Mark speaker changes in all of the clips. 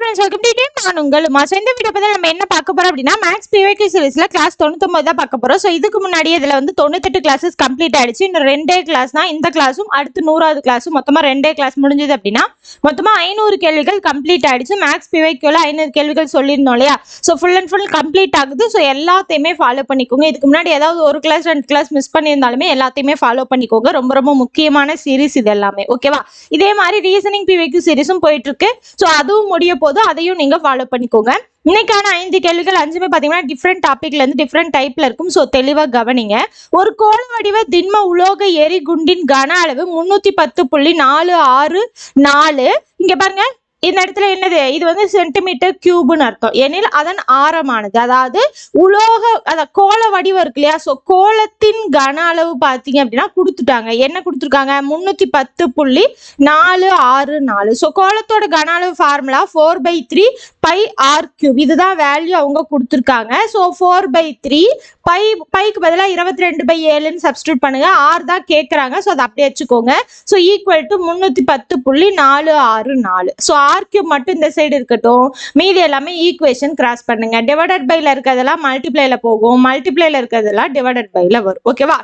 Speaker 1: Friends welcome to team நான் உங்கள் Uma so இந்த வீடியோ பற்றி நம்ம என்ன பார்க்க போறோம் அப்படின்னா மேக்ஸ் பிவைக்கு சீரிஸ்ல கிளாஸ் தொண்ணூத்தொம்பது தான் பார்க்க போறோம். ஸோ இதுக்கு முன்னாடி இதில் வந்து தொண்ணூத்தெட்டு கிளாஸஸ் கம்ப்ளீட் ஆயிடுச்சு. இன்னும் ரெண்டே கிளாஸ் தான். இந்த கிளாஸும் அடுத்து நூறாவது கிளாஸும் மொத்தமாக ரெண்டே கிளாஸ் முடிஞ்சது அப்படின்னா மொத்தமாக ஐநூறு கேள்விகள் கம்ப்ளீட் ஆயிடுச்சு. மேக்ஸ் பிவைக்குள்ள ஐநூறு கேள்விகள் சொல்லியிருந்தோம் இல்லையா? So full and full complete ஆகுது. ஸோ எல்லாத்தையுமே ஃபாலோ பண்ணிக்கோங்க. இதுக்கு முன்னாடி ஏதாவது ஒரு கிளாஸ் ரெண்டு கிளாஸ் மிஸ் பண்ணியிருந்தாலுமே எல்லாத்தையுமே ஃபாலோ பண்ணிக்கோங்க. ரொம்ப ரொம்ப முக்கியமான சீரிஸ் இது எல்லாமே. ஓகேவா இதே மாதிரி ரீசனிங் பிவேக்கு சீரிஸும் போயிட்டு இருக்கு. ஸோ அதுவும் முடிய போது அதையும் நீங்க ஃபாலோ பண்ணிக்கோங்க. இன்னைக்கான ஐந்து கேள்விகள் அஞ்சுமே பார்த்தீங்கன்னா டிஃப்ரெண்ட் டாபிக்ல இருந்து டிஃப்ரெண்ட் டைப்ல இருக்கும். ஸோ தெளிவாக கவனிங்க. ஒரு கோள வடிவ திண்ம உலோக எரி குண்டின் கன அளவு முன்னூத்தி பத்து புள்ளி நாலு ஆறு நாலு. இங்க பாருங்க இந்த இடத்துல என்னது? இது வந்து சென்டிமீட்டர் கியூப்னு அர்த்தம். எனில் அதன் ஆரமானது. அதாவது உலோக அத கோள வடிவம் இருக்கு இல்லையா? ஸோ கோலத்தின் கன அளவு பார்த்தீங்க அப்படின்னா கொடுத்துட்டாங்க. என்ன கொடுத்துருக்காங்க? முன்னூத்தி பத்து புள்ளி நாலு ஆறு நாலு. ஸோ கோலத்தோட கன அளவு formula four by three pi R cube இதுதான் வேல்யூ அவங்க கொடுத்துருக்காங்க. So four by three pi bike பதிலாக இருபத்தி ரெண்டு பை ஏழுன்னு சப்ஸ்டியூட் பண்ணுங்க. ஆறு தான் கேட்குறாங்க ஸோ அதை அப்படியே வச்சுக்கோங்க. ஸோ ஈக்குவல் டு முன்னூத்தி பத்து புள்ளி நாலு ஆறு நாலு. ஸோ ஆர் கியூப் மட்டும் இந்த சைடு இருக்கட்டும். மீதி எல்லாமே ஈக்குவேஷன் கிராஸ் பண்ணுங்க. டிவைடட் பைல இருக்கிறதெல்லாம் மல்டிப்ளைல போகும். மல்டிப்ளைல இருக்கிறதெல்லாம் டிவைடட் பைல வரும். ஓகேவா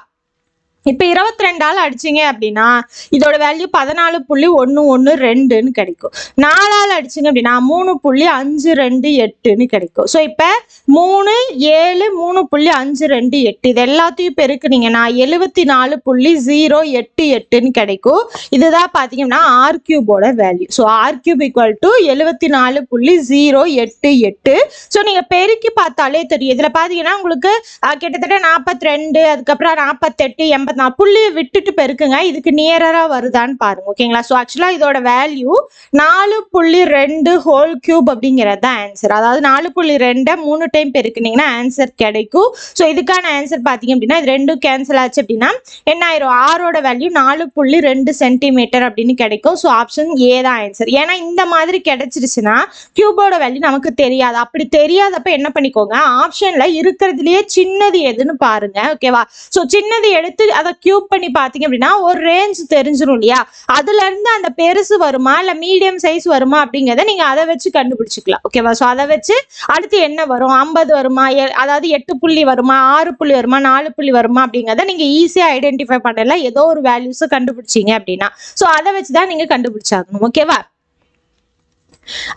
Speaker 1: இப்போ இருபத்தி ரெண்டால் அடிச்சிங்க அப்படின்னா இதோட வேல்யூ பதினாலு புள்ளி ஒன்று ஒன்று ரெண்டுன்னு கிடைக்கும். நாலால் அடிச்சிங்க அப்படின்னா மூணு புள்ளி அஞ்சு ரெண்டு எட்டுன்னு கிடைக்கும். ஸோ இப்போ மூணு ஏழு மூணு புள்ளி அஞ்சு ரெண்டு எட்டு இது எல்லாத்தையும் பெருக்குனீங்கன்னா எழுபத்தி நாலு புள்ளி ஜீரோ எட்டு எட்டுன்னு கிடைக்கும். இதுதான் பார்த்தீங்கன்னா R கியூபோட value so R cube equal to எழுபத்தி நாலு புள்ளி ஜீரோ எட்டு எட்டு. ஸோ நீங்கள் பெருக்கி பார்த்தாலே தெரியும். இதில் பார்த்தீங்கன்னா உங்களுக்கு கிட்டத்தட்ட நாற்பத்தி ரெண்டு அதுக்கப்புறம் நாற்பத்தெட்டு எண்பத்தி நான் புள்ளியை விட்டுட்டு பெருக்குங்க. இதுக்கு நியரராக வருதான்னு பாருங்க. ஓகேங்களா? ஸோ ஆக்சுவலாக இதோட வேல்யூ நாலு புள்ளி ரெண்டு ஹோல் கியூப் அப்படிங்கிறது தான் ஆன்சர் அதாவது நாலு புள்ளி ரெண்டை மூணு டைம் பெருக்குனீங்கன்னா ஆன்சர் கிடைக்கும். ஸோ இதுக்கான ஆன்சர் பார்த்தீங்க அப்படின்னா இது ரெண்டும் கேன்சல் ஆச்சு அப்படின்னா என்ன ஆயிரும்? ஆரோட வேல்யூ நாலு புள்ளி ரெண்டு சென்டிமீட்டர் அப்படின்னு கிடைக்கும். ஸோ ஆப்ஷன் ஏ தான் ஆன்சர் ஏன்னா இந்த மாதிரி கிடைச்சிருச்சுன்னா கியூபோட வேல்யூ நமக்கு தெரியாது. அப்படி தெரியாதப்ப என்ன பண்ணிக்கோங்க? ஆப்ஷன்ல இருக்கிறதுலயே சின்னது எதுன்னு பாருங்க. ஓகேவா? ஸோ சின்னது எடுத்து அதை கியூப் பண்ணி பார்த்தீங்க அப்படின்னா ஒரு ரேஞ்ச் தெரிஞ்சிடும் இல்லையா? அதுல இருந்து அந்த பெருசு வருமா இல்லை மீடியம் சைஸ் வருமா அப்படிங்கிறத நீங்க அதை வச்சு கண்டுபிடிச்சிக்கலாம். ஓகேவா ஸோ அதை வச்சு அடுத்து என்ன வரும்? ஐம்பது வருமா? எ- அதாவது எட்டு புள்ளி வருமா? ஆறு புள்ளி வருமா? நாலு புள்ளி வருமா? அப்படிங்கிறத நீங்க ஈஸியாக ஐடென்டிஃபை பண்ணல ஏதோ ஒரு வேல்யூஸை கண்டுபிடிச்சீங்க அப்படின்னா. ஸோ அதை வச்சு தான் நீங்க கண்டுபிடிச்சாகணும். ஓகேவா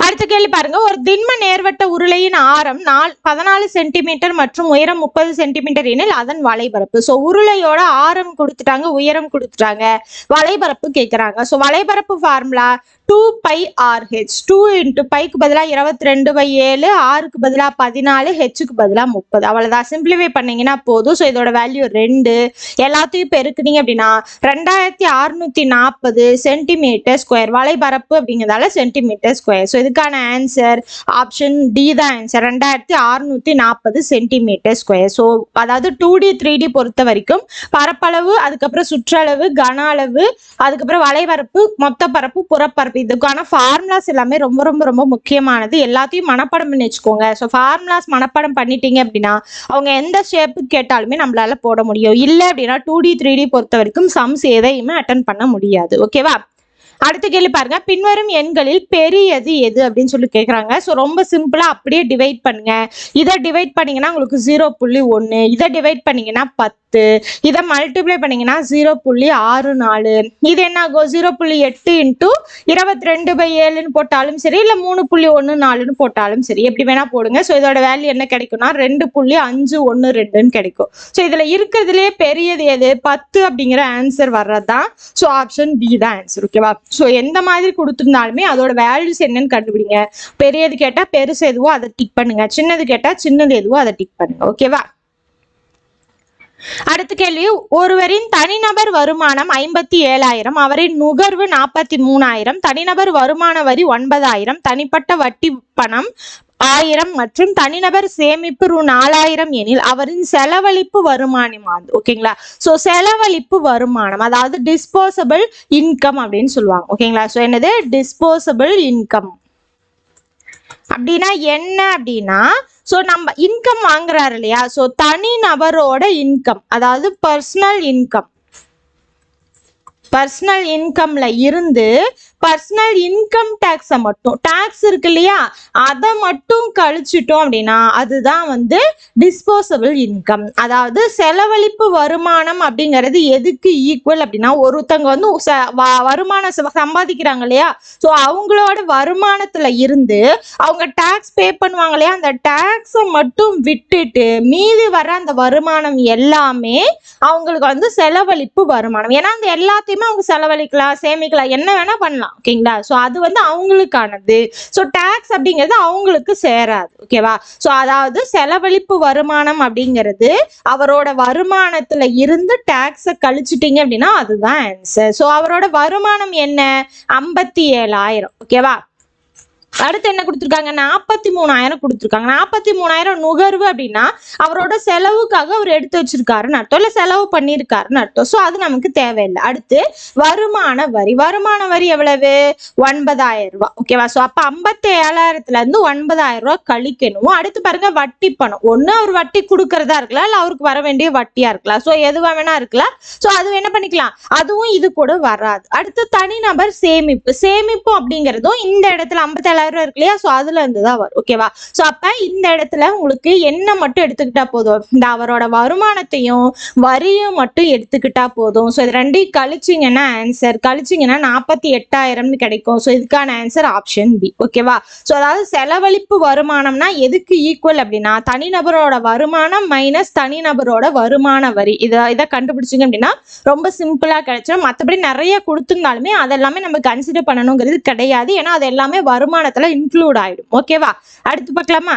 Speaker 1: அடுத்த கேள்வி பாருங்க. ஒரு திண்ம நேர்வட்ட உருளையின் ஆரம் நால் பதினாலு சென்டிமீட்டர் மற்றும் உயரம் முப்பது சென்டிமீட்டர் எனில் அதன் வலைபரப்பு ஸோ உருளையோட ஆரம் கொடுத்துட்டாங்க உயரம் கொடுத்துட்டாங்க. வலைபரப்பு கேட்குறாங்க so வலைபரப்பு formula two pi R H two into bike பதிலாக இருபத்தி ரெண்டு பை ஏழு ஆறுக்கு பதிலாக பதினாலு ஹெச்சுக்கு பதிலாக முப்பது. அவ்வளோதான் சிம்பிளிஃபை பண்ணிங்கன்னா போதும். ஸோ இதோட வேல்யூ ரெண்டு. எல்லாத்தையும் பெருக்குனீங்க அப்படின்னா ரெண்டாயிரத்தி அறுநூத்தி நாற்பது சென்டிமீட்டர் ஸ்கொயர் வலைபரப்பு அப்படிங்கிறதால சென்டிமீட்டர் ஸ்கொயர் ஸோ இதுக்கான ஆன்சர் ஆப்ஷன் டி தான் ஆன்சர் ரெண்டாயிரத்தி அறுநூத்தி நாற்பது சென்டிமீட்டர் ஸ்கொயர் ஸோ அதாவது டூ டி த்ரீ டி பொறுத்த வரைக்கும் பரப்பளவு அதுக்கப்புறம் சுற்றளவு கன அளவு அதுக்கப்புறம் வலைபரப்பு மொத்த பரப்பு புறப்பரப்பு. இதுக்கான ஃபார்முலாஸ் எல்லாமே ரொம்ப ரொம்ப ரொம்ப முக்கியமானது. எல்லாத்தையும் மனப்பாடம் பண்ணி வச்சுக்கோங்க. ஸோ ஃபார்முலாஸ் மனப்பாடம் பண்ணிட்டீங்க அப்படின்னா அவங்க எந்த ஷேப்பு கேட்டாலுமே நம்மளால போட முடியும். இல்லை அப்படின்னா டூ டி த்ரீ டி பொறுத்த வரைக்கும் சம்ஸ் எதையுமே அட்டன் பண்ண முடியாது. ஓகேவா அடுத்த கேள்வி பாருங்க. பின்வரும் எண்களில் பெரியது எது அப்படின்னு சொல்லி கேட்குறாங்க ஸோ ரொம்ப சிம்பிளாக அப்படியே டிவைட் பண்ணுங்க. இதை டிவைட் பண்ணீங்கன்னா உங்களுக்கு ஜீரோ புள்ளி ஒன்று இதை டிவைட் பண்ணீங்கன்னா பத்து. இதை மல்டிப்ளை பண்ணீங்கன்னா ஜீரோ புள்ளி ஆறு நாலு. இது என்ன ஆகும் ஜீரோ புள்ளி எட்டு இன்ட்டு இருபத்தி ரெண்டு பை ஏழுன்னு போட்டாலும் சரி இல்லை மூணு புள்ளி ஒன்று நாலுன்னு போட்டாலும் சரி எப்படி வேணா போடுங்க. ஸோ இதோட வேல்யூ என்ன கிடைக்கும்னா ரெண்டு புள்ளி அஞ்சு ஒன்று ரெண்டுன்னு கிடைக்கும். ஸோ இதில் இருக்கிறதுலே பெரியது எது? பத்து அப்படிங்கிற ஆன்சர் வர்றது தான் ஸோ ஆப்ஷன் பி தான் ஆன்சர் ஓகேவா ஸோ எந்த மாதிரி கொடுத்துருந்தாலுமே அதோட வேல்யூஸ் என்னன்னு கண்டுபிடிங்க. பெரியது கேட்டால் பெருசு எதுவோ அதை டிக் பண்ணுங்க. சின்னது கேட்டால் சின்னது எதுவோ அதை டிக் பண்ணுங்க. ஓகேவா அடுத்த கேள்வி. ஒருவரின் தனிநபர் வருமானம் ஐம்பத்தி ஏழாயிரம். அவரின் நுகர்வு நாற்பத்தி மூணாயிரம். தனிநபர் வருமான வரி ஒன்பதாயிரம். தனிப்பட்ட வட்டி பணம் ஆயிரம் மற்றும் தனிநபர் சேமிப்பு ரூ நாலாயிரம் எனில் அவரின் செலவழிப்பு வருமானம் ஓகேங்களா? ஸோ செலவழிப்பு வருமானம் அதாவது டிஸ்போசபிள் இன்கம் அப்படின்னு சொல்லுவாங்க. ஓகேங்களா? ஸோ என்னது? டிஸ்போசபிள் இன்கம் அப்படின்னா என்ன அப்படின்னா ஸோ நம்ம இன்கம் வாங்குறாரு இல்லையா? ஸோ தனி நபரோட இன்கம் அதாவது பர்சனல் இன்கம் பர்சனல் இன்கம்ல இருந்து பர்சனல் இன்கம் டேக்ஸை மட்டும் டேக்ஸ் இருக்கு இல்லையா? அதை மட்டும் கழிச்சிட்டோம் அப்படின்னா அதுதான் வந்து டிஸ்போசபிள் இன்கம் அதாவது செலவழிப்பு வருமானம் அப்படிங்கிறது எதுக்கு ஈக்குவல் அப்படின்னா ஒருத்தங்க வந்து ச- வ- வருமானம் ச- சம்பாதிக்கிறாங்க இல்லையா? ஸோ அவங்களோட வருமானத்துல இருந்து அவங்க டேக்ஸ் பே பண்ணுவாங்க இல்லையா? அந்த டேக்ஸை மட்டும் விட்டுட்டு மீதி வர அந்த வருமானம் எல்லாமே அவங்களுக்கு வந்து செலவழிப்பு வருமானம். ஏன்னா அந்த எல்லாத்தையுமே அவங்க செலவழிக்கலாம் சேமிக்கலாம் என்ன வேணா பண்ணலாம். ஓகேங்களா? ஸோ அது வந்து அவங்களுக்கானது. ஸோ டேக்ஸ் அப்படிங்கிறது அவங்களுக்கு சேராது ஓகேவா? ஸோ அதாவது செலவழிப்பு வருமானம் அப்படிங்கிறது அவரோட வருமானத்துல இருந்து டேக்ஸை கழிச்சிட்டீங்க அப்படின்னா அதுதான் ஆன்சர் ஸோ அவரோட வருமானம் என்ன? ஐம்பத்தி ஏழாயிரம் ஓகேவா? அடுத்து என்ன கொடுத்துருக்காங்க? நாற்பத்தி மூணாயிரம் கொடுத்துருக்காங்க. நாற்பத்தி மூணாயிரம் நுகர்வு அப்படின்னா அவரோட செலவுக்காக அவர் எடுத்து வச்சிருக்காருன்னு அர்த்தம். இல்லை செலவு பண்ணியிருக்காருன்னு அர்த்தம். ஸோ அது நமக்கு தேவையில்லை. அடுத்து வருமான வரி. வருமான வரி எவ்வளவு? ஒன்பதாயிரம் ரூபாய். ஓகேவா ஸோ அப்போ ஐம்பத்தி ஏழாயிரத்துல இருந்து ஒன்பதாயிரம் ரூபாய் கழிக்கணும். அடுத்து பாருங்க வட்டி பணம். ஒன்று அவர் வட்டி கொடுக்கறதா இருக்கலாம் இல்லை அவருக்கு வர வேண்டிய வட்டியா இருக்கலாம். ஸோ எதுவாக வேணா இருக்கலாம். ஸோ அது என்ன பண்ணிக்கலாம்? அதுவும் இது கூட வராது. அடுத்து தனிநபர் சேமிப்பு. சேமிப்பு அப்படிங்கிறதும் இந்த இடத்துல ஐம்பத்தி ரூபாய் இருக்கு இல்லையா? ஸோ அதுல இருந்து தான் வரும். ஓகேவா ஸோ அப்ப இந்த இடத்துல உங்களுக்கு என்ன மட்டும் எடுத்துக்கிட்டா போதும்? இந்த அவரோட வருமானத்தையும் வரியும் மட்டும் எடுத்துக்கிட்டா போதும். ஸோ இது ரெண்டையும் கழிச்சிங்கன்னா ஆன்சர் கழிச்சிங்கன்னா நாற்பத்தி எட்டாயிரம்னு கிடைக்கும். ஸோ இதுக்கான ஆன்சர் ஆப்ஷன் பி ஓகேவா ஸோ அதாவது செலவழிப்பு வருமானம்னா எதுக்கு ஈக்குவல் அப்படின்னா தனிநபரோட வருமானம் மைனஸ் தனிநபரோட வருமான வரி. இதை இதை கண்டுபிடிச்சிங்க அப்படின்னா ரொம்ப சிம்பிளாக கிடைச்சிடும் மற்றபடி நிறைய கொடுத்துருந்தாலுமே அதெல்லாமே நம்ம கன்சிடர் பண்ணணுங்கிறது கிடையாது. ஏன்னா அது எல்லாமே வருமானத்தில் இன்க்ளூட் ஆயிடும். ஓகேவா அடுத்து பார்க்கலாமா?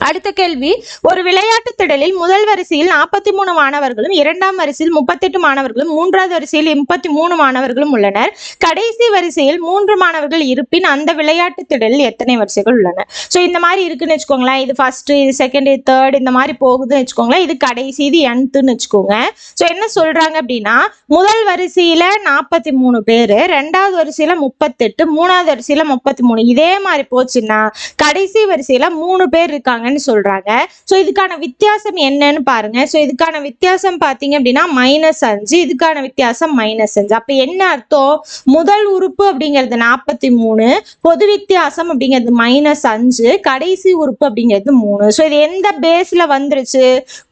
Speaker 1: அடுத்த கேள்வி. ஒரு விளையாட்டு திடலில் முதல் வரிசையில் நாற்பத்தி மூணு மாணவர்களும் இரண்டாம் வரிசையில் முப்பத்தெட்டு மாணவர்களும் மூன்றாவது வரிசையில் முப்பத்தி மூணு மாணவர்களும் உள்ளனர். கடைசி வரிசையில் மூன்று மாணவர்கள் இருப்பின் அந்த விளையாட்டு திடலில் எத்தனை வரிசைகள் உள்ளன? ஸோ இந்த மாதிரி இருக்குன்னு வச்சுக்கோங்களேன். இது ஃபர்ஸ்ட் இது செகண்ட் இது தேர்ட் இந்த மாதிரி போகுதுன்னு வச்சுக்கோங்களேன். இது கடைசி இது என்த்துன்னு வச்சுக்கோங்க. ஸோ என்ன சொல்றாங்க அப்படின்னா முதல் வரிசையில நாற்பத்தி மூணு பேர் ரெண்டாவது வரிசையில முப்பத்தெட்டு மூணாவது வரிசையில முப்பத்தி மூணு இதே மாதிரி போச்சுன்னா கடைசி வரிசையில மூணு பேர் இருக்காங்க இருக்காங்கன்னு சொல்றாங்க. ஸோ இதுக்கான வித்தியாசம் என்னன்னு பாருங்க. ஸோ இதுக்கான வித்தியாசம் பார்த்தீங்க அப்படின்னா மைனஸ் அஞ்சு. இதுக்கான வித்தியாசம் மைனஸ் அஞ்சு. அப்போ என்ன அர்த்தம்? முதல் உறுப்பு அப்படிங்கிறது நாற்பத்தி மூணு. பொது வித்தியாசம் அப்படிங்கிறது மைனஸ் அஞ்சு. கடைசி உறுப்பு அப்படிங்கிறது மூணு. ஸோ இது எந்த பேஸ்ல வந்துருச்சு?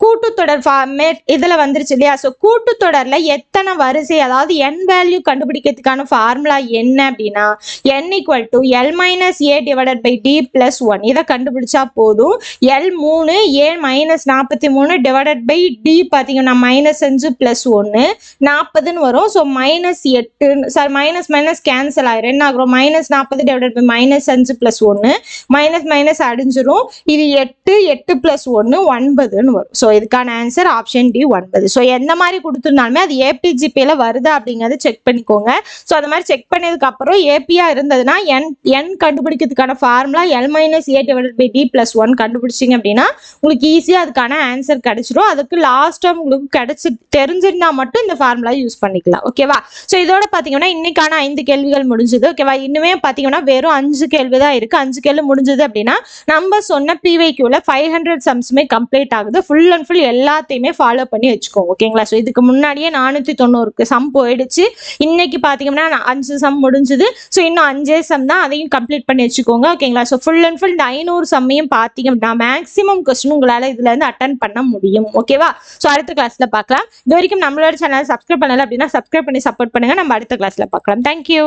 Speaker 1: கூட்டுத்தொடர் ஃபார்மேட் இதில் வந்துருச்சு இல்லையா? ஸோ கூட்டுத்தொடர்ல எத்தனை வரிசை அதாவது என் வேல்யூ கண்டுபிடிக்கிறதுக்கான ஃபார்முலா என்ன அப்படின்னா N equal to L minus A divided by D plus one இதை கண்டுபிடிச்சா போதும். எல் மூணு ஏ மைனஸ் நாற்பத்தி மூணு டிவைடட் பை டி பார்த்தீங்கன்னா மைனஸ் அஞ்சு ப்ளஸ் ஒன்று நாற்பதுன்னு வரும். ஸோ மைனஸ் எட்டு சார் மைனஸ் மைனஸ் கேன்சல் ஆயிரும். என்ன ஆகும் மைனஸ் நாற்பது டிவைடட் பை மைனஸ் அஞ்சு ப்ளஸ் ஒன்று மைனஸ் மைனஸ் அடிஞ்சிரும். இது எட்டு எட்டு ப்ளஸ் ஒன்று ஒன்பதுன்னு வரும். ஸோ இதுக்கான ஆன்சர் ஆப்ஷன் டி ஒன்பது. ஸோ எந்த மாதிரி கொடுத்துருந்தாலுமே அது ஏபிஜிபியில் வருதா அப்படிங்கிறத செக் பண்ணிக்கோங்க. ஸோ அந்த மாதிரி செக் பண்ணதுக்கு அப்புறம் ஏபியா இருந்ததுன்னா N N கண்டுபிடிக்கிறதுக்கான formula L minus A divided by D plus one கண்டுபிடிச்சிங்க அப்படின்னா உங்களுக்கு ஈஸியாக அதுக்கான ஆன்சர் கிடைச்சிரும். அதுக்கு லாஸ்ட்டாக உங்களுக்கு கிடைச்சி தெரிஞ்சிருந்தா மட்டும் இந்த ஃபார்முலா யூஸ் பண்ணிக்கலாம். ஓகேவா ஸோ இதோட பார்த்தீங்கன்னா இன்னைக்கான ஐந்து கேள்விகள் முடிஞ்சது. ஓகேவா இன்னுமே பார்த்தீங்கன்னா வெறும் அஞ்சு கேள்வி தான் இருக்கு. அஞ்சு கேள்வி முடிஞ்சது அப்படின்னா நம்ம சொன்ன பிவைக்யூவில் ஃபைவ் ஹண்ட்ரட் சம்ஸுமே கம்ப்ளீட் ஆகுது. ஃபுல் அண்ட் ஃபுல் எல்லாத்தையுமே ஃபாலோ பண்ணி வச்சுக்கோங்க. ஓகேங்களா ஸோ இதுக்கு முன்னாடியே நானூற்றி தொண்ணூறுக்கு சம் போயிடுச்சு. இன்னைக்கு பார்த்தீங்கன்னா அஞ்சு சம் முடிஞ்சது. ஸோ இன்னும் அஞ்சே சம் தான் அதையும் கம்ப்ளீட் பண்ணி வச்சுக்கோங்க. ஓகேங்களா ஸோ ஃபுல் அண்ட் ஃபுல் இந்த ஐநூறு சம்மையும் பார்த்தீங்க நான் மேக்ஸிமம் கொஸ்டின் உங்களால் இதுல இருந்து அட்டன் பண்ண முடியும். ஓகேவா ஸோ அடுத்த கிளாஸ்ல பார்க்கலாம் இது வரைக்கும் நம்மளோட சேனல் சப்ஸ்கிரைப் பண்ணல அப்படின்னா சப்ஸ்கிரைப் பண்ணி சப்போர்ட் பண்ணுங்க. நம்ம அடுத்த கிளாஸ்ல பார்க்கலாம் தேங்க்யூ